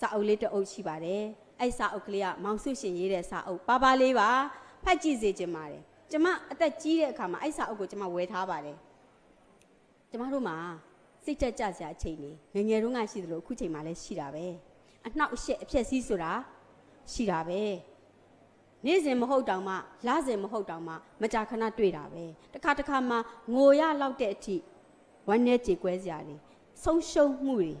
စာအုပ်လေးတစ်အုပ်ရှိပါတယ်အဲ့စာအုပ်ကလေးကမောင်စုရှင်ရေးတဲ့စာအုပ်ပါပါလေးပါဖတ်ကြည့်စေချင်ပါတယ်ကျမအသက်ကြီးတဲ့အခါမှာအဲ့စာအုပ်ကိုကျမဝယ်ထားပါတယ်ကျမတို့မှာစိတ်တက်ကြစရာအချိန်နေငယ်ငယ်တုန်းကရှိသလိုအခုချိန်မှာလည်းရှိတာပဲအနှောက်အယှက်အဖြက်စီးဆိုတာရှိတာပဲနေ့စဉ်မဟုတ်တောင်မှလစဉ်မဟုတ်တောင်မှမကြာခဏတွေ့တာပဲတခါတခါမှငိုရလောက်တဲ့အထိဝမ်းနဲ့ကြေကွဲစရာတွေဆုံးရှုံးမှုတွေ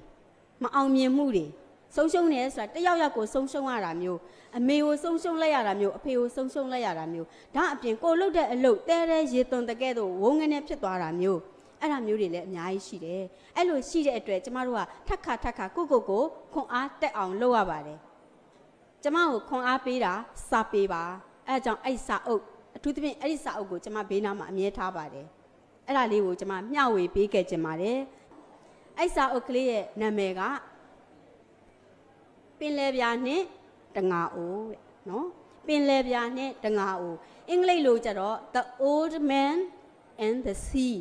မအောင်မြင်မှုတွေ ဆုံးရှုံးနေဆိုတာတစ်ယောက်ယောက်ကိုဆုံးရှုံးရတာမျိုးအမေကိုဆုံးရှုံးလိုက်ရတာမျိုးအဖေကိုဆုံးရှုံးလိုက်ရတာမျိုးဒါအပြင်ကိုလှုပ်တဲ့အလုပ်တဲတဲရေသွန်တကဲ့သို့ဝုန်းငနဲ့ဖြစ်သွားတာမျိုးအဲ့ဒါမျိုးတွေလည်းအများကြီးရှိတယ်အဲ့လိုရှိတဲ့အတွက်ကျမတို့ကထက်ခါထက်ခါကိုကိုကိုခွန်အားတက်အောင်လုပ်ရပါတယ်ကျမကိုခွန်အားပေးတာစာပေးပါအဲဒါကြောင့်အဲ့စာအုပ်အထူးသဖြင့်အဲ့ဒီစာအုပ်ကိုကျမဘေးနားမှာအမြဲထားပါတယ်အဲ့ဒါလေးကိုကျမမျှဝေပေးခဲ့ခြင်းပါတယ်အဲ့စာအုပ်ကလေးရဲ့နာမည်က ပင်လယ်ပြာနဲ့တငါအိုးတဲ့နော်ပင်လယ်ပြာနဲ့တငါအိုးအင်္ဂလိပ်လိုကျတော့ the old man and the sea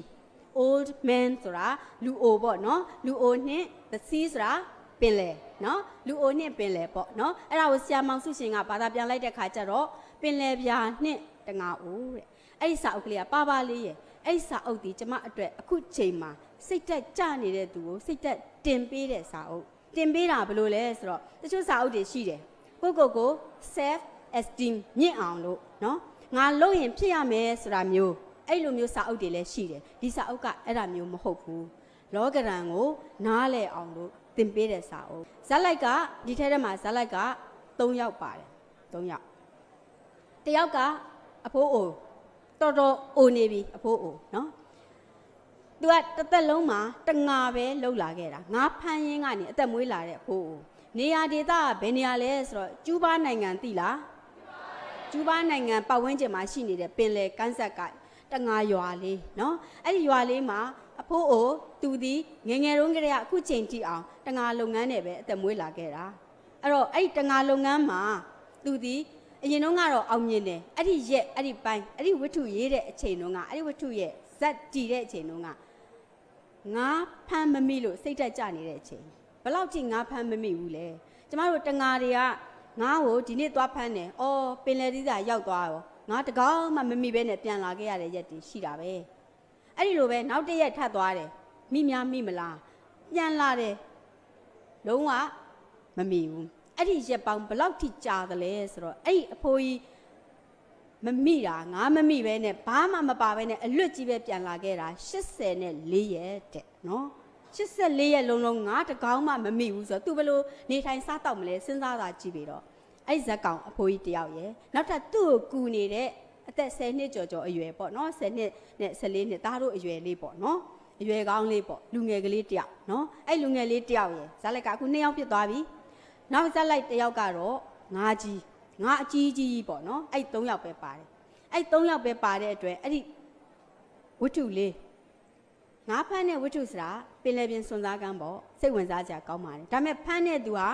old man ဆိုတာလူအိုပေါ့နော်လူအိုနဲ့ the sea ဆိုတာပင်လယ်နော်လူအိုနဲ့ပင်လယ်ပေါ့နော်အဲ့ဒါကိုဆရာမောင်စုရှင်ကဘာသာပြန်လိုက်တဲ့ခါကျတော့ပင်လယ်ပြာနဲ့တငါအိုးတဲ့အဲ့ဒီစာအုပ်ကလေးကပါပါလေးရဲ့အဲ့ဒီစာအုပ်ဒီကျမအတွက်အခုချိန်မှာစိတ်တက်ကြနေတဲ့သူကိုစိတ်တက်တင်ပေးတဲ့စာအုပ် တင်ပေးတာဘယ်လိုလဲဆိုတော့တချို့စာအုပ်တွေရှိတယ်ကိုယ့်ကိုယ်ကို self esteem မြင့်အောင်လို့နော်ငါလုပ်ရင်ဖြစ်ရမယ်ဆိုတာမျိုးအဲ့လိုမျိုးစာအုပ်တွေလည်းရှိတယ်ဒီစာအုပ်ကအဲ့ဒါမျိုးမဟုတ်ဘူးလောကရန်ကိုနားလဲအောင်လို့သင်ပေးတဲ့စာအုပ်ဇက်လိုက်ကဒီထဲထဲမှာဇက်လိုက်က3ယောက်ပါတယ်3ယောက်တယောက်ကအဖိုးအိုတော်တော်အိုနေပြီအဖိုးအိုနော် သူကတစ်သက်လုံးမှာတငါပဲလှုပ်လာခဲ့တာငါဖမ်းရင်းကနေအသက်မွေးလာတဲ့အဖိုးအိုနေရာဒေသကဘယ်နေရာလဲဆိုတော့ကျူးဘားနိုင်ငံသိလားကျူးဘားနိုင်ငံပတ်ဝန်းကျင်မှာရှိနေတဲ့ပင်လယ်ကမ်းဆက်ကတငါရွာလေးနော်အဲ့ဒီရွာလေးမှာအဖိုးအိုသူဒီငယ်ငယ်တုန်းကတည်းကအခုချိန်ကြည့်အောင်တငါလုပ်ငန်းနဲ့ပဲအသက်မွေးလာခဲ့တာအဲ့တော့အဲ့ဒီတငါလုပ်ငန်းမှာသူဒီအရင်တုန်းကတော့အောင်မြင်တယ်အဲ့ဒီရက်အဲ့ဒီပိုင်းအဲ့ဒီဝတ္ထုရေးတဲ့အချိန်တုန်းကအဲ့ဒီဝတ္ထုရဲ့ဇက်တည်တဲ့အချိန်တုန်းက ငါဖမ်းမမိလို့စိတ်တက်ကြနေတဲ့အချိန်ဘယ်လောက်ကြည့်ငါဖမ်းမမိဘူးလဲကျမတို့တငါတွေကငါ့ကိုဒီနေ့သွားဖမ်းတယ်အော်ပင်လယ်သီးစာရောက်သွားရောငါတကောင်းမှမမိပဲနဲ့ပြန်လာခဲ့ရတဲ့ရက်တွေရှိတာပဲအဲ့ဒီလိုပဲနောက်တစ်ရက်ထပ်သွားတယ်မိများမိမလားပြန်လာတယ်လုံးဝမမိဘူးအဲ့ဒီရက်ပေါင်းဘယ်လောက်ထိကြာသလဲဆိုတော့အဲ့ဒီအဖိုးကြီး မမိတာငါမမိပဲနဲ့ဘာမှမပါပဲနဲ့အလွတ်ကြီးပဲပြန်လာခဲ့တာ84ရက်တဲ့နော်84ရက်လုံးလုံးငါတကောင်းမှမမိဘူးဆိုတော့ तू ဘယ်လိုနေထိုင်စားတော့မလဲစဉ်းစားတာကြည့်ပြီးတော့အဲ့ဇက်ကောင်အဖိုးကြီးတယောက်ရယ်နောက်ထပ်သူ့ကိုကူနေတဲ့အသက်10နှစ်ကျော်ကျော်အရွယ်ပေါ့နော်10နှစ်နဲ့14နှစ်သားတို့အရွယ်လေးပေါ့နော်အရွယ်ကောင်းလေးပေါ့လူငယ်ကလေးတယောက်နော်အဲ့လူငယ်လေးတယောက်ရယ်ဇက်လက်ကအခု2ယောက်ဖြစ်သွားပြီနောက်ဇက်လိုက်တယောက်ကတော့ငါကြီး ငါအကြီးကြီးပေါ့နော်အဲ့3ယောက်ပဲပါတယ်အဲ့3ယောက်ပဲပါတဲ့အတွက်အဲ့ဒီဝတ္ထုလေးငါဖမ်းတဲ့ဝတ္ထုဆိုတာပင်လယ်ပြင်စွန်စားကမ်းပေါ့စိတ်ဝင်စားစရာကောင်းပါတယ်ဒါပေမဲ့ဖမ်းတဲ့သူဟာ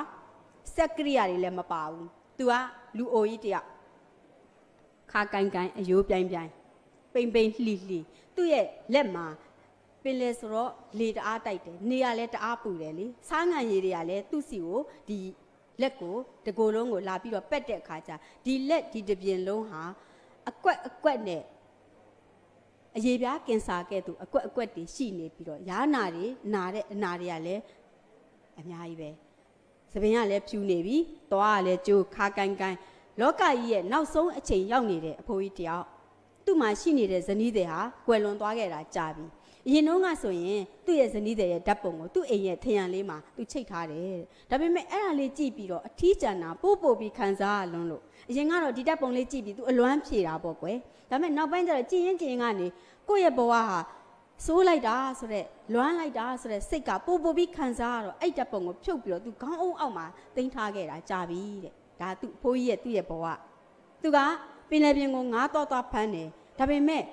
စက်ကရိယာတွေလည်းမပါဘူးသူကလူအိုကြီးတယောက်ခါကိုင်းကိုင်းအယိုးပြိုင်ပြိုင်ပိန်ပိန်လှီလှီသူ့ရဲ့လက်မှာပင်လယ်ဆိုတော့လေတအားတိုက်တယ်နေရလဲတအားပူတယ်လေစားငံရည်တွေကလည်းသူ့စီကိုဒီ လက်ကိုတကိုယ်လုံးကိုလာပြီးတော့ပက်တဲ့အခါကျဒီလက်ဒီတစ်ပြင်လုံးဟာအကွက်အကွက်နဲ့အရေးပြားကင်ဆာကဲ့သို့အကွက်အကွက်တွေရှိနေပြီးတော့ရားနာတွေနာတဲ့အနာတွေကလည်းအများကြီးပဲသပင်ကလည်းဖြူနေပြီသွားကလည်းကြိုးခါကိုင်းကိုင်းလောကကြီးရဲ့နောက်ဆုံးအချိန်ရောက်နေတဲ့အဖိုးကြီးတယောက်သူ့မှာရှိနေတဲ့ဇနီးတဲ့ဟာကွယ်လွန်သွားခဲ့တာကြာပြီ အရင်တုန်းကဆိုရင်သူ့ရဲ့ဇနီးတဲ့ရဲ့ဓာတ်ပုံကိုသူ့အိမ်ရဲ့ထရံလေးမှာသူချိတ်ထားတယ်တဲ့ဒါပေမဲ့အဲ့ဒါလေးကြည့်ပြီးတော့အထီးကျန်တာပို့ပို့ပြီးခံစားရလွန်းလို့အရင်ကတော့ဒီဓာတ်ပုံလေးကြည့်ပြီးသူအလွမ်းဖြေတာပေါ့ကွယ်ဒါပေမဲ့နောက်ပိုင်းကျတော့ကြည်ရင်ကြည်ရင်ကနေကိုယ့်ရဲ့ဘဝဟာစိုးလိုက်တာဆိုတော့လွမ်းလိုက်တာဆိုတော့စိတ်ကပို့ပို့ပြီးခံစားရတော့အဲ့ဓာတ်ပုံကိုဖြုတ်ပြီးတော့သူခေါင်းအုံအောက်မှာတင်ထားခဲ့တာကြာပြီတဲ့ဒါသူ့အဖိုးကြီးရဲ့သူ့ရဲ့ဘဝသူကပင်လယ်ပြင်ကိုငားတော့တော့ဖမ်းတယ်ဒါပေမဲ့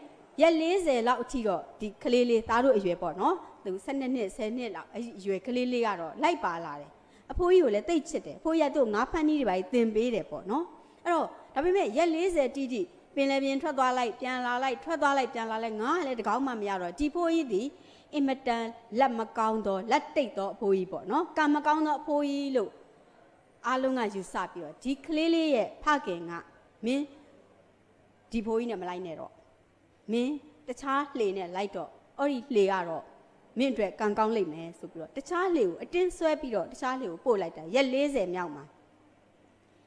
ရက်40လောက်အထိတော့ဒီကလေးလေးသားတို့အရွယ်ပေါ့နော်သူ12နှစ်10နှစ်လောက်အဲ့ဒီအရွယ်ကလေးလေးကတော့လိုက်ပါလာတယ်အဖိုးကြီးကိုလည်းတိတ်ချစ်တယ်အဖိုးကြီးကသူ့ငါးဖမ်းကြီးတွေပါသင်ပေးတယ်ပေါ့နော်အဲ့တော့ဒါပေမဲ့ရက်40တိတိပင်လယ်ပြင်ထွက်သွားလိုက်ပြန်လာလိုက်ထွက်သွားလိုက်ပြန်လာလိုက်ငါကလည်းတကောင်းမှမရတော့ဒီဖိုးကြီးဒီအင်မတန်လက်မကောင်းတော့လက်တိတ်တော့အဖိုးကြီးပေါ့နော်ကံမကောင်းတော့အဖိုးကြီးလို့အားလုံးကယူဆပြီးတော့ဒီကလေးလေးရဲ့ဖခင်ကမင်းဒီဘိုးကြီးနဲ့မလိုက်နဲ့တော့ မင်းတခြားလှေနဲ့လိုက်တော့အဲ့ဒီလှေကတော့မင်းအတွက်ကံကောင်းလိမ့်မယ်ဆိုပြီးတော့တခြားလှေကိုအတင်းဆွဲပြီးတော့တခြားလှေကိုပို့လိုက်တာရက်40မြောက်မှာ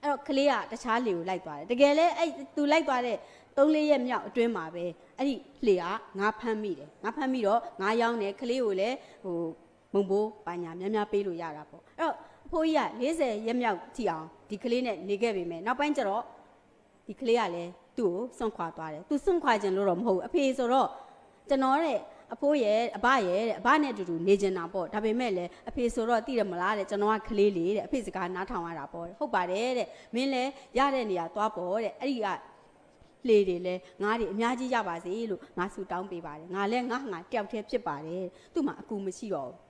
အဲ့တော့ကလေးကတခြားလှေကိုလိုက်သွားတယ်တကယ်လဲအဲ့သူလိုက်သွားတဲ့3လေးရက်မြောက်အတွင်းမှာပဲအဲ့ဒီလှေကငါဖမ်းမိတယ်ငါဖမ်းမိတော့ငါရောင်းတယ်ကလေးကိုလည်းဟိုမုံဘိုးပါညာများများပေးလို့ရတာပေါ့အဲ့တော့အဖိုးကြီးက40ရက်မြောက်ကြည့်အောင်ဒီကလေးနဲ့နေခဲ့ပြီမယ်နောက်ပိုင်းကျတော့ဒီကလေးကလည်း သူ့ကိုစွန့်ခွာသွားတယ်သူစွန့်ခွာခြင်းလို့တော့မဟုတ်ဘူးအဖေဆိုတော့ကျွန်တော်တဲ့အဖိုးရဲ့အဘရဲ့တဲ့အဘနဲ့အတူတူနေကျင်တာပေါ့ဒါပေမဲ့လည်းအဖေဆိုတော့သိရမလားတဲ့ကျွန်တော်ကကလေးလေးတဲ့အဖေစကားနားထောင်ရတာပေါ့ဟုတ်ပါတယ်တဲ့မင်းလည်းရတဲ့နေရာသွားပေါ့တဲ့အဲ့ဒီကလေတွေလည်းငါးတွေအများကြီးရပါစေလို့ငါဆုတောင်းပေးပါတယ်ငါလည်းငါငါတယောက်တည်းဖြစ်ပါတယ်သူ့မှာအကူမရှိတော့ဘူး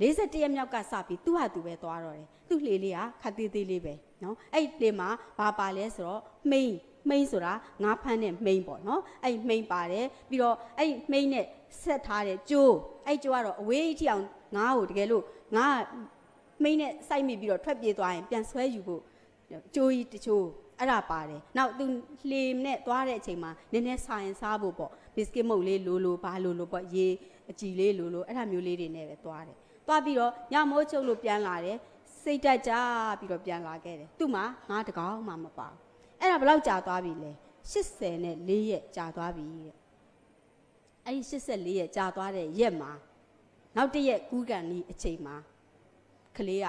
41ရက်မြောက်ကစပြီးသူ့ဟာသူပဲသွားတော့တယ်သူ့လှေလေးကခက်သေးသေးလေးပဲနော်အဲ့ဒီလှေမှာဘာပါလဲဆိုတော့မိန်း မိန်ဆိုတာငါးဖမ်းတဲ့မိန်ပေါ့နော်အဲ့မိန်ပါတယ်ပြီးတော့အဲ့မိန်နဲ့ဆက်ထားတဲ့ကြိုးအဲ့ကြိုးကတော့အဝေးအထိအောင်ငါ့ကိုတကယ်လို့ငါမိန်နဲ့စိုက်မိပြီးတော့ထွက်ပြေးသွားရင်ပြန်ဆွဲယူဖို့ကြိုးကြီးတချို့အဲ့ဒါပါတယ်နောက်သူလှေနဲ့သွားတဲ့အချိန်မှာနည်းနည်းဆိုင်စားဖို့ပေါ့ဘစ်ကစ်မုတ်လေးလိုလိုဘာလိုလိုပေါ့ရေအကြည်လေးလိုလိုအဲ့ဒါမျိုးလေးတွေနဲ့ပဲသွားတယ်သွားပြီးတော့ညမိုးချုပ်လို့ပြန်လာတယ်စိတ်တက်ကြပြီးတော့ပြန်လာခဲ့တယ်သူ့မှာငါတကောင်မှမပါဘူး အဲ့ဒါဘယ်လောက်ကြာသွားပြီလဲ80နဲ့4ရက်ကြာသွားပြီတဲ့အဲ့ဒီ84ရက်ကြာသွားတဲ့ရက်မှာနောက်တစ်ရက်ကူးကန်ဒီအချိန်မှာကလေးက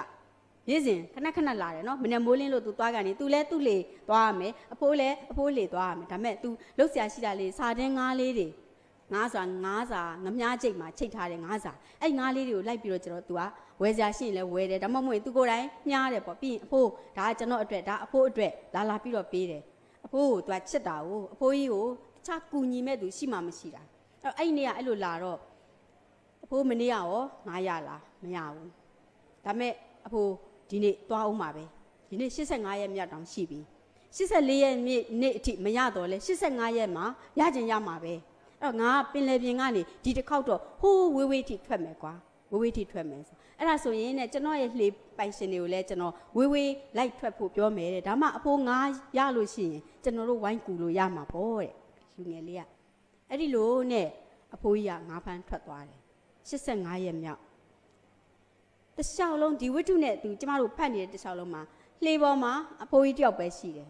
နေ့စဉ်ခဏခဏလာတယ်နော်မနေ့မိုးလင်းလို့ तू သွားကန်နေ तू လဲသူ့လေသွားရမယ်အဖိုးလဲအဖိုးလေသွားရမယ်ဒါမဲ့ तू လှုပ်ရှားရှိတာလေးစာတင်းငားလေးတွေငားစွာငားစာငမြားချိတ်မှာချိတ်ထားတဲ့ငားစာအဲ့ငားလေးတွေကိုလိုက်ပြီးတော့ကျွန်တော် तू က ဝယ်စရာရှိရင်လဲဝယ်တယ်ဒါမှမဟုတ် तू ကိုယ်တိုင်ညှားတယ်ပေါ့ပြီးရင်အဖိုးဒါကကျွန်တော်အတွက်ဒါအဖိုးအတွက်လာလာပြီးတော့ပေးတယ်အဖိုးကို तू ကချစ်တာကိုအဖိုးကြီးကိုတခြားကူညီမဲ့သူရှိမှမရှိတာအဲ့အဲ့နေ့ကအဲ့လိုလာတော့အဖိုးမနေ့ကရောငားရလားမရဘူးဒါမဲ့အဖိုးဒီနေ့သွားအောင်ပါပဲဒီနေ့85ရက်မြတ်တောင်ရှိပြီ84ရက်နေ့နေ့အထိမရတော့လဲ85ရက်မှာရကြင်ရမှာပဲအဲ့တော့ငါပင်လေပြင်ကနေဒီတစ်ခေါက်တော့ဟိုးဝေးဝေးထိထွက်မယ်ကွာ ဝေးဝေးထိထွက်မယ်ဆိုအဲ့ဒါဆိုရင်ねကျွန်တော်ရဲ့လှေပိုင်ရှင်တွေကိုလည်းကျွန်တော်ဝေးဝေးလိုက်ထွက်ဖို့ပြောမယ်တဲ့ဒါမှအဖိုးငါရလို့ရှိရင်ကျွန်တော်တို့ဝိုင်းကူလို့ရမှာပေါ့တဲ့ယူငယ်လေးကအဲ့ဒီလိုနဲ့အဖိုးကြီးကငါးဖမ်းထွက်သွားတယ်85ရက်မြောက်တခြားလုံးဒီဝိတ္ထုနဲ့သူကျမတို့ဖတ်နေတဲ့တခြားလုံးမှာလှေပေါ်မှာအဖိုးကြီးတယောက်ပဲရှိတယ်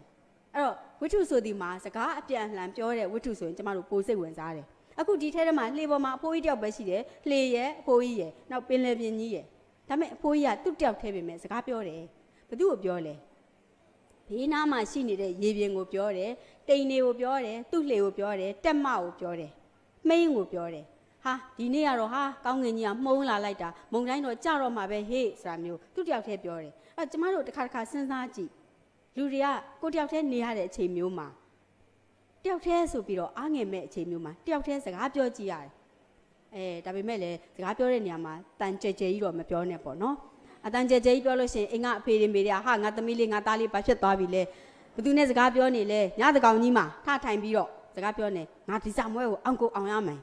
အဲ့တော့ဝိတ္ထုဆိုဒီမှာစကားအပြန်အလှန်ပြောတဲ့ဝိတ္ထုဆိုရင်ကျမတို့ပိုစိတ်ဝင်စားတယ် အခုဒီထဲထဲမှာလှေပေါ်မှာအဖိုးကြီးတယောက်ပဲရှိတယ်လှေရဲ့အဖိုးကြီးရဲ့နောက်ပင်လယ်ပြင်ကြီးရဲ့ဒါပေမဲ့အဖိုးကြီးကသူ့တယောက်ထဲပဲမဲ့စကားပြောတယ်ဘသူ့ကိုပြောလဲဘေးနားမှာရှိနေတဲ့ရေပြင်ကိုပြောတယ်တိန်တွေကိုပြောတယ်သူ့လှေကိုပြောတယ်တက်မကိုပြောတယ်မှိန်းကိုပြောတယ်ဟာဒီနေ့ကတော့ဟာကောင်းငင်ကြီးကမှုံးလာလိုက်တာမုံတိုင်းတော့ကြတော့မှာပဲဟေ့ဆိုတာမျိုးသူတယောက်တည်းပြောတယ်အဲကျမတို့တစ်ခါတစ်ခါစဉ်းစားကြည့်လူတွေကကိုတယောက်တည်းနေရတဲ့အချိန်မျိုးမှာတ ယောက်တည်းဆိုပြီးတော့အားငယ်မဲ့အချိန်မျိုးမှာတယောက်တည်းစကားပြောကြည့်ရတယ်အဲဒါပေမဲ့လည်းစကားပြောတဲ့နေရာမှာတန်ကြဲကြဲကြီးတော့မပြောနဲ့ပေါ့နော်အတန်ကြဲကြဲကြီးပြောလို့ရှိရင်အိမ်ကအဖေတွေမေတွေကဟာငါသမီးလေးငါသားလေးဘာဖြစ်သွားပြီလဲဘသူနဲ့စကားပြောနေလဲညတကောင်ကြီးမှာထထိုင်ပြီးတော့စကားပြောနေငါဒီစာမွဲကိုအောင်ကိုအောင်ရမယ်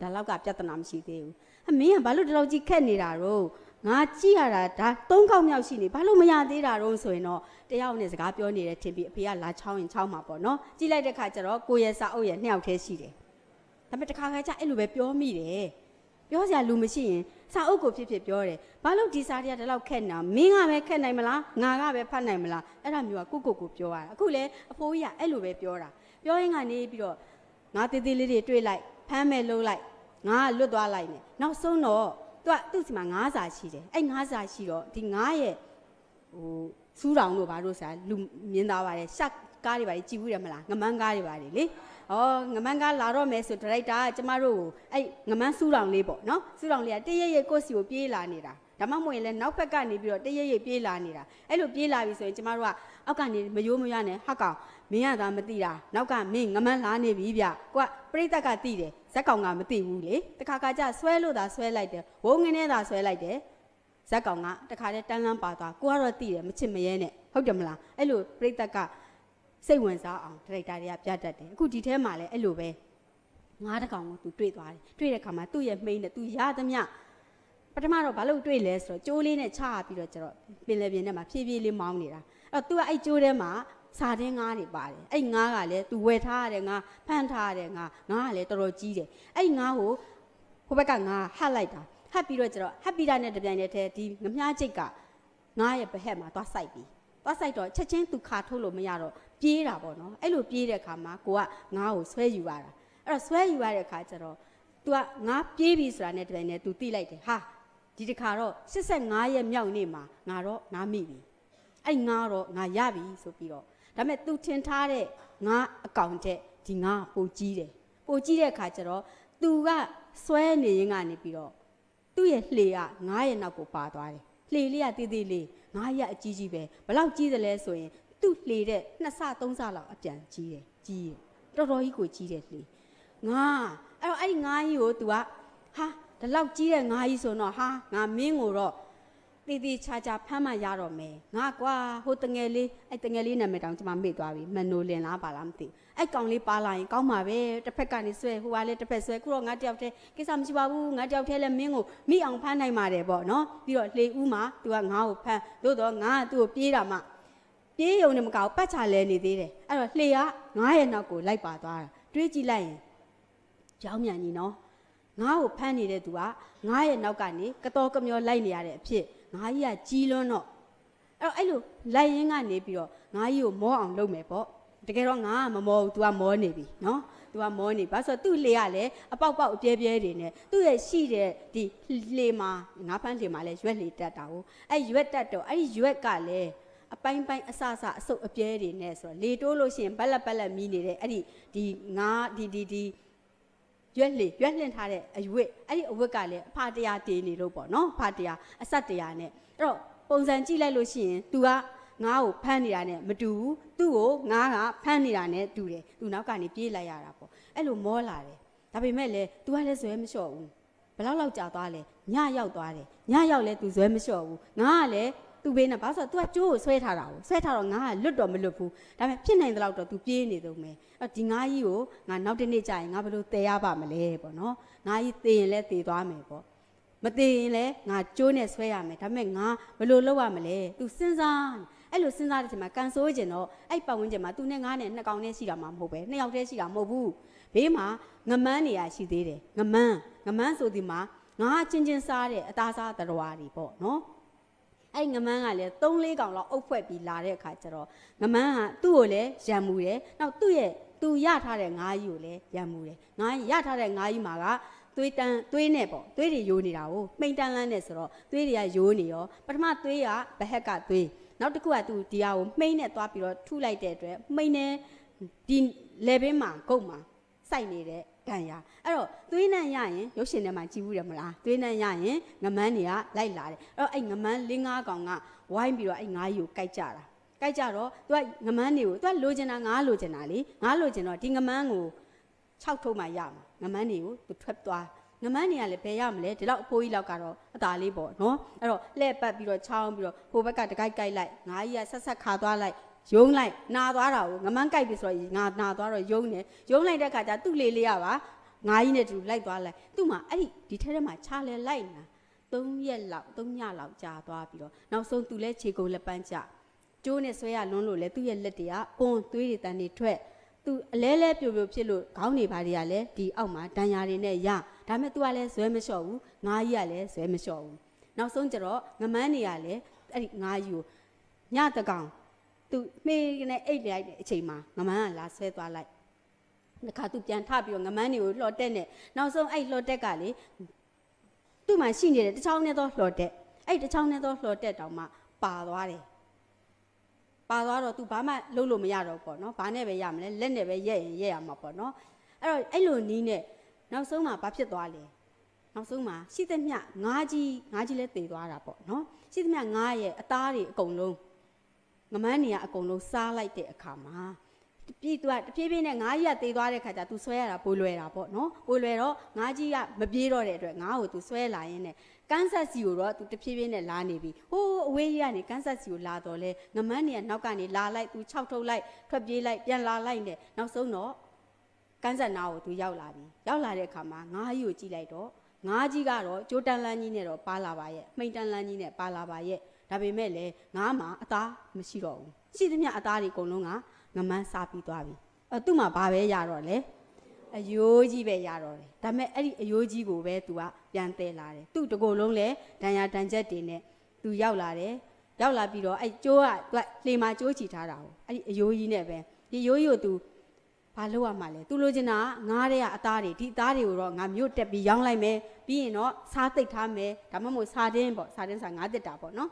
ဒါလောက်ကပြဿနာမရှိသေးဘူးအမင်းကဘာလို့ဒီလောက်ကြီးခက်နေတာတော့ ငါကြည့်ရတာဒါသုံးခေါက်မြောက်ရှိနေဘာလို့မရသေးတာတော့ဆိုရင်တော့တယောက်နဲ့စကားပြောနေတဲ့ထင်ပြီးအဖေကလာချောင်းရင်ချောင်းမှာပေါ့နော်ကြည့်လိုက်တဲ့ခါကျတော့ကိုရဲ့စာအုပ်ရဲ့နှစ်ယောက်တည်းရှိတယ်ဒါပေမဲ့တစ်ခါခါကျအဲ့လိုပဲပြောမိတယ်ပြောစရာလူမရှိရင်စာအုပ်ကိုဖြစ်ဖြစ်ပြောတယ်ဘာလို့ဒီစာတွေကဒီလောက်ခက်နေတာမင်းကပဲခက်နိုင်မလားငါကပဲဖတ်နိုင်မလားအဲ့ဒါမျိုးကကိုကိုကိုပြောရတာအခုလေအဖိုးကြီးကအဲ့လိုပဲပြောတာပြောရင်ကနေပြီးတော့ငါသေးသေးလေးတွေတွေ့လိုက်ဖမ်းမဲ့လုံးလိုက်ငါလွတ်သွားလိုက်မယ်နောက်ဆုံးတော့ သူကသူ့စီမှာငါးစာရှိတယ်အဲ့ငါးစာရှိတော့ဒီငါးရဲ့ဟိုစူးတောင်တို့ဘာလို့ဆိုတာလူမြင်သားပါတယ်ရှက်ကားတွေပါကြည်ဘူးတယ်မလားငမန်းကားတွေပါတယ်လေဩငမန်းကားလာတော့မယ်ဆိုဒါရိုက်တာကကျမတို့ကိုအဲ့ငမန်းစူးတောင်လေးပေါ့နော်စူးတောင်လေးကတရရဲ့ကိုယ့်စီကိုပြေးလာနေတာဒါမှမဟုတ်ရင်လည်းနောက်ဘက်ကနေပြီးတော့တရရိပ်ပြေးလာနေတာအဲ့လိုပြေးလာပြီဆိုရင်ကျမတို့ကအောက်ကနေမယိုးမရနဲ့ဟက်ကောင်မင်းကသာမသိတာနောက်ကမင်းငမန်းလာနေပြီဗျကိုကပြိတ္တကသိတယ်ဇ က်ကောင်ကမသိဘူးလေတခါခါကျဆွဲလို့သာဆွဲလိုက်တယ်ဝုံငင်းနဲ့သာဆွဲလိုက်တယ်ဇက်ကောင်ကတခါတည်းတန်းလန်းပါသွားကိုကတော့သိတယ်မချစ်မရဲနဲ့ဟုတ်တယ်မလားအဲ့လိုပြိတ္တကစိတ်ဝင်စားအောင်ဒရိုက်တာတွေကပြတတ်တယ်အခုဒီထဲမှာလည်းအဲ့လိုပဲငါးတကောင်ကိုသူတွေ့သွားတယ်တွေ့တဲ့ခါမှာသူ့ရဲ့မိန်းနဲ့သူရသမျှပထမတော့ဘာလို့တွေ့လဲဆိုတော့ကျိုးလေးနဲ့ချပြီးတော့ကျတော့ပင်လယ်ပြင်ထဲမှာဖြည်းဖြည်းလေးမောင်းနေတာအဲ့တော့ तू ကအဲ့ကျိုးထဲမှာ ဇာတင်းငါးတွေပါတယ်အဲ့ငါးကလည်းသူဝယ်ထားရတဲ့ငါးဖန်ထားရတဲ့ငါးငါးကလည်းတော်တော်ကြီးတယ်အဲ့ငါးကိုဟိုဘက်ကငါးဟတ်လိုက်တာဟတ်ပြီးတော့ကျတော့ဟတ်ပြီးတာနဲ့တပြိုင်တည်းတည်းဒီငမြားချိတ်ကငါးရဲ့ဘဟက်မှာသွားစိုက်ပြီးသွားစိုက်တော့ချက်ချင်းသူခါထုတ်လို့မရတော့ပြေးတာပေါ့နော်အဲ့လိုပြေးတဲ့အခါမှာကိုကငါးကိုဆွဲယူရတာအဲ့တော့ဆွဲယူရတဲ့အခါကျတော့ तू ကငါးပြေးပြီဆိုတာနဲ့တပြိုင်တည်း तू သိလိုက်တယ်ဟာဒီတခါတော့85ရက်မြောက်နေ့မှာငါတော့နားမိပြီအဲ့ငါတော့ငါရပြီဆိုပြီးတော့ ဒါပေမဲ့သူထင်ထားတဲ့ငါအကောင်တဲ့ဒီငါပိုကြီးတယ်ပိုကြီးတဲ့အခါကျတော့သူကစွဲနေရင်ကနေပြီးတော့သူ့ရဲ့လှေကငါရဲ့နောက်ကိုပါသွားတယ်လှေလေးကတေးသေးလေးငါရဲ့အကြီးကြီးပဲဘလောက်ကြီးသလဲဆိုရင်သူ့လှေတဲ့နှစ်ဆသုံးဆလောက်အပြန်ကြီးတယ်ကြီးတယ်တော်တော်ကြီးကိုကြီးတယ်လှေငါအဲ့တော့အဲ့ဒီငါကြီးကို तू ကဟာဒီလောက်ကြီးတဲ့ငါကြီးဆိုတော့ဟာငါမင်းကိုတော့ တည်တည်ချာချာဖမ်းမှရတော့မယ်ငါကွာဟိုတငယ်လေးအဲ့တငယ်လေးနာမည်တောင်ကျွန်မမေ့သွားပြီမနိုလင်လားပါလားမသိဘူးအဲ့ကောင်လေးပါလာရင်ကောင်းပါပဲတစ်ဖက်ကနေဆွဲဟိုကလည်းတစ်ဖက်ဆွဲခုတော့ငါတယောက်တည်းကိစ္စမရှိပါဘူးငါတယောက်တည်းလည်းမင်းကိုမိအောင်ဖမ်းနိုင်ပါတယ်ပေါ့နော်ပြီးတော့လှေဦးမှာ तू ကငါ့ကိုဖမ်းသို့တော့ငါကသူ့ကိုပြေးတာမှပြေးရုံနဲ့မကောက်ပတ်ချလဲနေသေးတယ်အဲ့တော့လှေကငါရဲ့နောက်ကိုလိုက်ပါသွားတာတွေးကြည့်လိုက်ရင်ကြောင်းမြန်ကြီးနော်ငါ့ကိုဖမ်းနေတဲ့သူကငါရဲ့နောက်ကနေကတော်ကမျောလိုက်နေရတဲ့အဖြစ် ငါကြီးကကြီးလွန်းတော့အဲ့တော့အဲ့လိုလိုက်ရင်းကနေပြီးတော့ငါကြီးကိုမောအောင်လုပ်မယ်ပေါ့တကယ်တော့ငါကမမောဘူး तू ကမောနေပြီနော် तू ကမောနေဘာလို့ဆိုတော့သူ့လေကလည်းအပေါက်ပေါက်အပြဲပြဲတွေနဲ့သူ့ရဲ့ရှိတဲ့ဒီလေမှာငါဖမ်းလေမှာလည်းရွက်လေတက်တာကိုအဲ့ရွက်တက်တော့အဲ့ဒီရွက်ကလည်းအပိုင်းပိုင်းအဆအဆအစုပ်အပြဲတွေနဲ့ဆိုတော့လေတိုးလို့ရှိရင်ဘက်လက်ဘက်လက်မီးနေတဲ့အဲ့ဒီဒီငါဒီဒီဒီ ရွက်လေရွက်လှင့်ထားတဲ့အဝတ်အဲ့ဒီအဝတ်ကလည်းအဖတရားတည်နေလို့ပေါ့နော်အဖတရားအဆက်တရားနဲ့အဲ့တော့ပုံစံကြည့်လိုက်လို့ရှိရင် तू ကငါ့ကိုဖမ်းနေတာနဲ့မတူဘူးသူ့ကိုငါကဖမ်းနေတာနဲ့တူတယ်သူနောက်ကနေပြေးလိုက်ရတာပေါ့အဲ့လိုမောလာတယ်ဒါပေမဲ့လည်း तू ကလည်းဇွဲမလျှော့ဘူးဘယ်လောက်လောက်ကြာသွားလဲညရောက်သွားတယ်ညရောက်လဲ तू ဇွဲမလျှော့ဘူးငါကလည်း သူ့ဘေးနဲ့ဘာလို့ဆိုတော့ तू ကကျိုးကိုဆွဲထားတာကိုဆွဲထားတော့ငါကလွတ်တော့မလွတ်ဘူးဒါပေမဲ့ဖြစ်နိုင်တဲ့လောက်တော့ तू ပြေးနေသုံးမယ်အဲ့ဒီငါကြီးကိုငါနောက်တစ်နေ့ကျရင်ငါဘယ်လိုတည်ရပါမလဲပေါ့နော်ငါကြီးတည်ရင်လည်းတည်သွားမယ်ပေါ့မတည်ရင်လည်းငါကျိုးနဲ့ဆွဲရမယ်ဒါပေမဲ့ငါဘယ်လိုလုပ်ရမလဲ तू စဉ်းစားအဲ့လိုစဉ်းစားတဲ့အချိန်မှာကန်ဆိုးကျင်တော့အဲ့ပတ်ဝန်းကျင်မှာ तू နဲ့ငါနဲ့နှစ်ကောင်နဲ့ရှိတာမှမဟုတ်ပဲနှစ်ယောက်တည်းရှိတာမဟုတ်ဘူးဘေးမှာငမန်းနေရရှိသေးတယ်ငမန်းငမန်းဆိုဒီမှာငါချင်းချင်းစားတဲ့အသားစားတတော်တွေပေါ့နော် အဲ့ငမန်းကလည်း3 4កောင်လောက်အုပ်ဖွဲ့ပြီးလာတဲ့အခါကျတော့ငမန်းကသူ့ကိုလည်းရံမှုတယ်။နောက်သူ့ရဲ့သူရထားတဲ့ငါးကြီးကိုလည်းရံမှုတယ်။ငါးရထားတဲ့ငါးကြီးမှာကသွေးတန်းသွေးနဲ့ပေါ့သွေးတွေယိုးနေတာကိုမိန်တန်းလန်းနဲ့ဆိုတော့သွေးတွေကယိုးနေရောပထမသွေးကဘဟက်ကသွေးနောက်တစ်ခုကသူဒီဟာကိုမှိမ့်နဲ့သွားပြီးတော့ထုလိုက်တဲ့အတွက်မှိမ့်နဲ့ဒီ level မှာဂုတ်မှာစိုက်နေတဲ့ ဒဏ်ရာအဲ့တော့သွေးနှံရရင်ရုပ်ရှင်ထဲမှာကြည့်ဘူးတယ်မလားသွေးနှံရရင်ငမန်းတွေကလိုက်လာတယ်အဲ့တော့အဲ့ငမန်း၄၅ကောင်ကဝိုင်းပြီးတော့အဲ့ငါးကြီးကိုကြိုက်ကြတာကြိုက်ကြတော့သူကငမန်းတွေကိုသူကလိုချင်တာငါလိုချင်တာလေငါလိုချင်တော့ဒီငမန်းကို၆ထုံးမှရမှာငမန်းတွေကိုသူထွက်သွားငမန်းနေရလဲဘယ်ရမလဲဒီလောက်အဖိုးကြီးလောက်ကတော့အသာလေးပေါ့နော်အဲ့တော့လှဲ့ပတ်ပြီးတော့ချောင်းပြီးတော့ဟိုဘက်ကတကိုက်ကိုက်လိုက်ငါးကြီးကဆက်ဆက်ခါသွားလိုက် ယုံလိုက်နာသွားတာကိုငမန်းကြိုက်ပြီဆိုတော့ငါနာသွားတော့ယုံနေယုံလိုက်တဲ့ခါကျသူ့လေလေးရပါငါးကြီးနဲ့တူလိုက်သွားလိုက်သူ့မှာအဲ့ဒီဒီထဲထဲမှာခြားလဲလိုက်နေတာ3ရက်လောက်3ညလောက်ကြာသွားပြီးတော့နောက်ဆုံးသူလဲခြေကုန်လက်ပန်းကျကျိုးနဲ့ဆွဲရလွန်းလို့လဲသူ့ရဲ့လက်တွေကပွန်သွေးတွေတန်တွေထွက်သူအလဲလဲပြိုပြိုဖြစ်လို့ခေါင်းတွေဘာတွေကလဲဒီအောက်မှာဒဏ်ရာတွေနဲ့ရဒါပေမဲ့ तू ကလည်းဇွဲမလျှော့ဘူးငါးကြီးကလည်းဇွဲမလျှော့ဘူးနောက်ဆုံးကျတော့ငမန်းတွေကလည်းအဲ့ဒီငါးကြီးကိုညတကောင် သူမေးနဲ့အိတ်လိုက်တဲ့အချိန်မှာငမန်းကလာဆွဲသွားလိုက်တခါသူပြန်ထပြီးတော့ငမန်းတွေကိုလှော်တက်နေနောက်ဆုံးအဲ့လှော်တက်ကလေသူ့မှာရှိနေတဲ့တစ်ချောင်းနဲ့တော့လှော်တက်အဲ့တစ်ချောင်းနဲ့တော့လှော်တက်တောင်မှပါသွားတယ်ပါသွားတော့ तू ဘာမှလုပ်လို့မရတော့ပေါ့နော်ဘာနဲ့ပဲရမလဲလက်နဲ့ပဲရက်ရင်ရက်ရမှာပေါ့နော်အဲ့တော့အဲ့လိုနီးနဲ့နောက်ဆုံးမှာဘာဖြစ်သွားလဲနောက်ဆုံးမှာရှိသမျှငါးကြီးငါးကြီးလဲတည်သွားတာပေါ့နော်ရှိသမျှငါးရဲ့အသားတွေအကုန်လုံး ငမန်းနေရအကုန်လုံးစားလိုက်တဲ့အခါမှာပြည်သူကတဖြည်းဖြည်းနဲ့ငါးကြီးကတေးသွားတဲ့ခါကျ तू ဆွဲရတာပိုလွယ်တာပေါ့နော်ပိုလွယ်တော့ငါးကြီးကမပြေးတော့တဲ့အတွက်ငါ့ကို तू ဆွဲလာရင်းနဲ့ကန်းဆက်စီကိုတော့ तू တဖြည်းဖြည်းနဲ့လာနေပြီဟိုးအဝေးကြီးကနေကန်းဆက်စီကိုလာတော့လဲငမန်းနေကနောက်ကနေလာလိုက် तू ၆ထုတ်လိုက်ထွက်ပြေးလိုက်ပြန်လာလိုက်နဲ့နောက်ဆုံးတော့ကန်းဆက်နာကို तू ရောက်လာပြီရောက်လာတဲ့အခါမှာငါးကြီးကိုကြည့်လိုက်တော့ ငါးကြီးကတော့ကြိုးတန်လန်းကြီးနဲ့တော့ပါလာပါရဲ့မှိန်တန်လန်းကြီးနဲ့ပါလာပါရဲ့ ဒါပေမဲ့လည်းငါးမှာအသားမရှိတော့ဘူးရှိသမျှအသားတွေအကုန်လုံးကငမန်းစားပြီးသွားပြီအဲသူ့မှာဘာပဲရတော့လဲအယိုးကြီးပဲရတော့တယ်ဒါပေမဲ့အဲ့ဒီအယိုးကြီးကိုပဲ तू ကပြန်တဲလာတယ်သူ့တကိုယ်လုံးလဲဒဏ်ရာတန်ချက်တွေနဲ့ तू ရောက်လာတယ်ရောက်လာပြီးတော့အဲ့ကျိုးက तू ကလှေမှာကျိုးချီထားတာကိုအဲ့ဒီအယိုးကြီးနဲ့ပဲဒီယိုးကြီးကို तू ဘာလုပ်ရမှာလဲသူလိုချင်တာကငားတဲ့ကအသားတွေဒီအသားတွေကိုတော့ငါမြို့တက်ပြီးရောင်းလိုက်မယ်ပြီးရင်တော့စားသိပ်ထားမယ်ဒါမှမဟုတ်စားတင်းပေါ့စားတင်းစားငါးတက်တာပေါ့နော်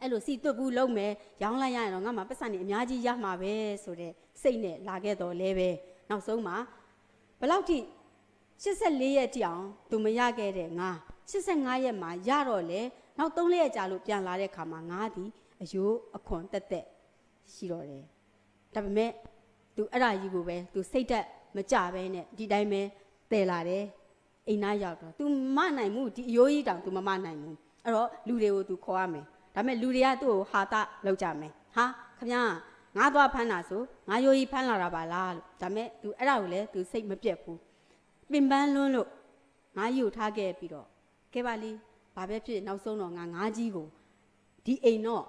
အဲ့လိုစီတွတ်ဘူးလုံးမယ်ရောင်းလိုက်ရရင်တော့ငါမှပတ်စံနေအများကြီးရမှာပဲဆိုတဲ့စိတ်နဲ့လာခဲ့တော့လဲပဲနောက်ဆုံးမှာဘယ်လောက်ထိ84ရက်တိအောင်သူမရခဲ့တဲ့ငါ85ရက်မှာရတော့လေနောက်3ရက်ကြာလို့ပြန်လာတဲ့ခါမှာငါသည်အယိုးအခွန်တက်တက်ရှိတော့တယ်ဒါပေမဲ့ तू အဲ့ဒါကြီးကိုပဲ तू စိတ်သက်မကြပဲနဲ့ဒီတိုင်းပဲတည်လာတယ်အိမ်သားရောက်တော့ तू မနိုင်ဘူးဒီအယိုးကြီးတောင် तू မမနိုင်ဘူးအဲ့တော့လူတွေကို तू ခေါ်ရမယ် ဒါပေမဲ့လူတွေကသူ့ကိုဟာတလောက်ကြမယ်ဟာခမညာငါသွားဖမ်းတာဆိုငါယိုးကြီးဖမ်းလာတာပါလားလို့ဒါပေမဲ့ तू အဲ့ဒါကိုလည်း तू စိတ်မပြတ်ဘူးပင်ပန်းလွန်းလို့ငါကြီးကိုထားခဲ့ပြီးတော့ကဲပါလီဘာပဲဖြစ်နောက်ဆုံးတော့ငါငါကြီးကိုဒီအိမ်တော့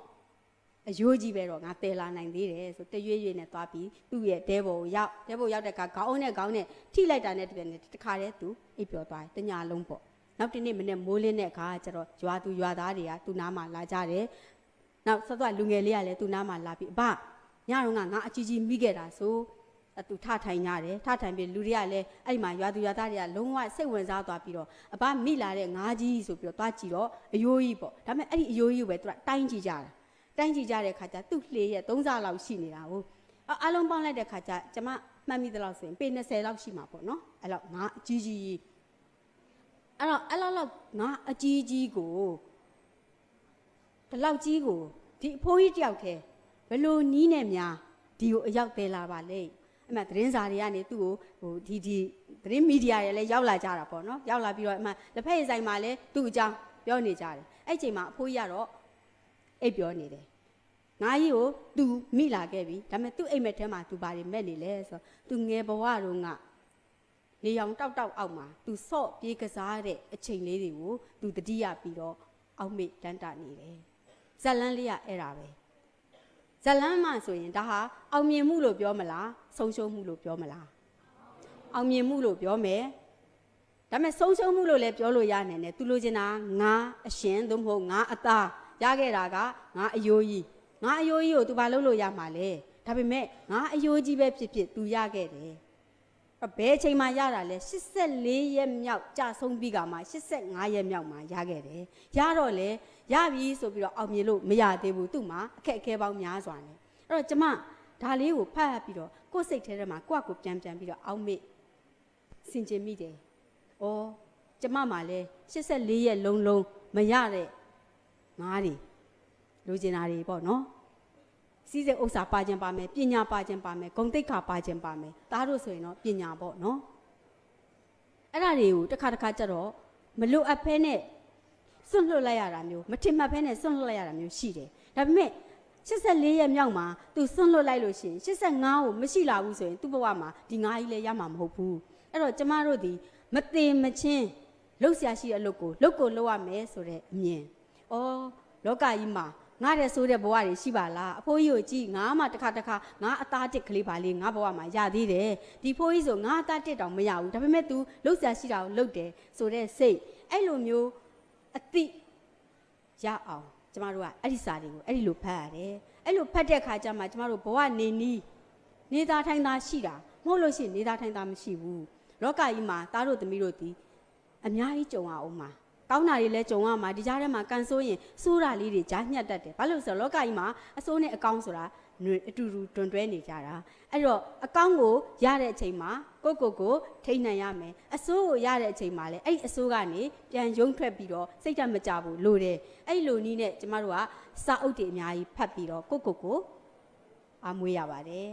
အယိုးကြီးပဲတော့ငါတည်လာနိုင်သေးတယ်ဆိုတရွေ့ရွေ့နဲ့သွားပြီးသူ့ရဲ့တဲဘော်ကိုရောက်တဲဘော်ရောက်တဲ့အခါခေါင်းနဲ့ခေါင်းနဲ့ထိလိုက်တာနဲ့တပြက်နဲ့တခါတည်းသူအိပ်ပျော်သွားတယ်တညာလုံးပေါ့ နောက်တစ်နေ့မနေ့မိုးလင်းတဲ့အခါကျတော့ရွာသူရွာသားတွေကသူ့နားမှာလာကြတယ်နောက်ဆက်သွားလူငယ်လေးကလည်းသူ့နားမှာလာပြီးအဘညတော့ငါငါအကြီးကြီးမိခဲ့တာဆိုအတူထထိုင်ကြတယ်ထထိုင်ပြီးလူတွေကလည်းအဲ့ဒီမှာရွာသူရွာသားတွေကလုံးဝစိတ်ဝင်စားသွားပြီးတော့အဘမိလာတဲ့ငါးကြီးဆိုပြီးတော့သွားကြည့်တော့အယိုးကြီးပေါ့ဒါပေမဲ့အဲ့ဒီအယိုးကြီးကိုပဲသူကတိုင်းကြည့်ကြတာတိုင်းကြည့်ကြတဲ့ခါကျသူ့လှေရဲ့၃စားလောက်ရှိနေတာကိုအအလုံးပေါင်းလိုက်တဲ့ခါကျကျမမှတ်မိသလောက်ဆိုရင်ပေ20လောက်ရှိမှာပေါ့နော်အဲ့တော့ငါအကြီးကြီး အဲ့တော့အဲ့လောက်လောက်ငါအကြီးကြီးကိုဒီလောက်ကြီးကိုဒီအဖိုးကြီးတယောက်တည်းဘယ်လိုနီးနဲ့များဒီကိုအရောက်သေးလာပါလဲအမှသတင်းစာတွေကနေသူ့ကိုဟိုဒီဒီသတင်းမီဒီယာတွေလည်းရောက်လာကြတာပေါ့နော်ရောက်လာပြီးတော့အမှလက်ဖက်ရည်ဆိုင်မှာလည်းသူ့အကြောင်းပြောနေကြတယ်အဲ့ချိန်မှာအဖိုးကြီးကတော့အိပ်ပြောနေတယ်ငါကြီးကို तू မိလာခဲ့ပြီဒါပေမဲ့သူ့အိမ်မက်ထဲမှာ तू ဘာတွေမဲ့နေလဲဆိုတော့ तू ငယ်ဘဝတုန်းက လေရောင်တောက်တောက်အောက်မှာသူဆော့ပြေးကစားတဲ့အချိန်လေးတွေကိုသူတတိယပြီးတော့အောက်မေ့တန်တာနေတယ်ဇလန်းလေးကအဲ့ဒါပဲဇလန်းမှဆိုရင်ဒါဟာအောင်မြင်မှုလို့ပြောမလားဆုံးရှုံးမှုလို့ပြောမလားအောင်မြင်မှုလို့ပြောမယ်ဒါပေမဲ့ဆုံးရှုံးမှုလို့လည်းပြောလို့ရနိုင်တယ်သူလိုချင်တာငါအရှင်သို့မဟုတ်ငါအသားရခဲ့တာကငါအယိုးကြီးငါအယိုးကြီးကို तू ဘာလုပ်လို့ရမှာလဲဒါပေမဲ့ငါအယိုးကြီးပဲဖြစ်ဖြစ် तू ရခဲ့တယ် ဘယ်အချိန်မှရတာလဲ84ရက်မြောက်ကြာဆုံးပြီးကမှ85ရက်မြောက်မှရခဲ့တယ်ရတော့လေရပြီဆိုပြီးတော့အောင်မြင်လို့မရသေးဘူးသူ့မှာအခက်အခဲပေါင်းများစွာနေအဲ့တော့ကျမဒါလေးကိုဖတ်ပြီးတော့ကိုယ့်စိတ်ထဲထဲမှာကိုယ့်ကိုပြန်ပြန်ပြီးတော့အောက်မေ့စင်ကြင်မိတယ်။အော်ကျမမှလည်း84ရက်လုံးလုံးမရတဲ့ငါးတွေလူကျင်တာတွေပေါ့နော်။ စီးစိမ်ဥစ္စာပါခြင်းပါမယ်ပညာပါခြင်းပါမယ်ဂုံတိတ်ခါပါခြင်းပါမယ်ဒါတို့ဆိုရင်တော့ပညာပေါ့နော်အဲ့ဒါတွေကိုတစ်ခါတစ်ခါကြတော့မလွတ်အပ်ဖဲနဲ့စွန့်လွတ်လိုက်ရတာမျိုးမထင်မှတ်ဖဲနဲ့စွန့်လွတ်လိုက်ရတာမျိုးရှိတယ်ဒါပေမဲ့84ရက်မြောက်မှာ तू စွန့်လွတ်လိုက်လို့ရှိရင်85ကိုမရှိလာဘူးဆိုရင်သူ့ဘဝမှာဒီ9ကြီးလည်းရမှာမဟုတ်ဘူးအဲ့တော့ကျမတို့ဒီမသေးမချင်းလှုပ်ရှားရှိတဲ့အလုပ်ကိုလုပ်ကိုလုပ်ရမယ်ဆိုတဲ့အမြင်။အော်လောကကြီးမှာ ငါတဲ့ဆိုတဲ့ဘဝတွေရှိပါလားအဖိုးကြီးကိုကြည့်ငါမှတစ်ခါတစ်ခါငါအသားတစ်ကလေးပါလေးငါဘဝမှာရသေးတယ်ဒီဖိုးကြီးဆိုငါအသားတစ်တောင်မရဘူးဒါပေမဲ့ तू လှုပ်ရှားရှိတာကိုလုပ်တယ်ဆိုတဲ့စိတ်အဲ့လိုမျိုးအတိရအောင်ကျမတို့ကအဲ့ဒီစာတွေကိုအဲ့ဒီလိုဖတ်ရတယ်အဲ့လိုဖတ်တဲ့ခါကျမှကျမတို့ဘဝနေနီးနေသားထိုင်သားရှိတာမဟုတ်လို့ရှိရင်နေသားထိုင်သားမရှိဘူးလောကကြီးမှာသားတို့သမီးတို့ဒီအများကြီးကြုံရအောင်မှာ ကောင်းတာတွေလည်းကြုံရမှာဒီကြားထဲမှာကန်ဆိုးရင်စိုးတာလေးတွေကြားညှက်တတ်တယ်ဘာလို့လဲဆိုတော့လောကကြီးမှာအစိုးနဲ့အကောင်းဆိုတာအတူတူတွန်တွဲနေကြတာအဲ့တော့အကောင်းကိုရတဲ့အချိန်မှာကိုကိုကိုထိန်းနိုင်ရမယ်အစိုးကိုရတဲ့အချိန်မှာလည်းအဲ့ဒီအစိုးကနေပြန်ရုံထွက်ပြီးတော့စိတ်ဓာတ်မကြဘူးလို့တယ်အဲ့လိုနီးနဲ့ကျမတို့ကစာအုပ်တွေအများကြီးဖတ်ပြီးတော့ကိုကိုကိုအားမွေးရပါတယ်